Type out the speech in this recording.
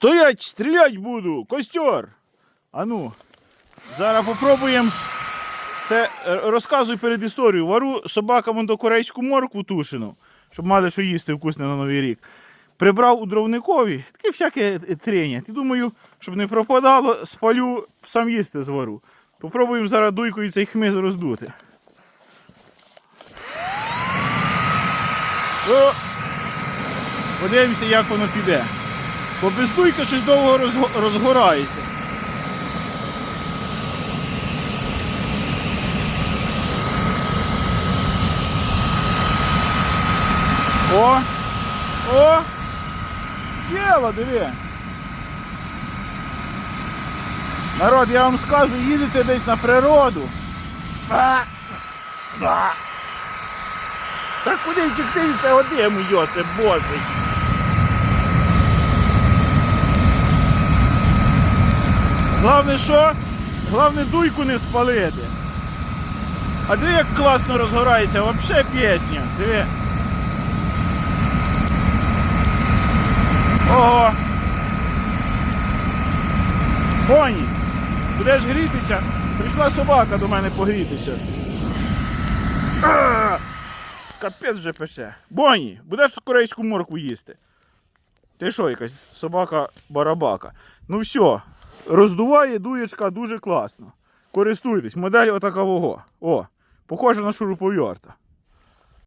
Стоять, стрілять буду! Костер! Ану, зараз попробуємо. Це е, розказуй перед історією. Вару собакам до корейську моркву тушену, щоб мали що їсти вкусне на Новий рік. Прибрав у дровникові, таке всяке е, трення. Ти думаю, щоб не пропадало, спалю, сам їсти звару. Попробуємо зараз дуйкою цей хмиз роздути. Подивимося, як воно піде. Бо без дуйки щось довго розгорається. О! О! Діло, диви. Народ, я вам скажу, їдете десь на природу. А! А! Та куди втекти від цього диму боже. Головне що? Головне дуйку не спалити. А диви як класно розгорається, взагалі пісня. Диви. Ого. Поні, будеш грітися? Прийшла собака до мене погрітися. Капець вже пече. Боні, будеш корейську моркву їсти. Ти що, якась собака-барабака. Ну все, роздуває дуєчка дуже класно. Користуйтесь, модель отакового. О, похоже на шуруповерта.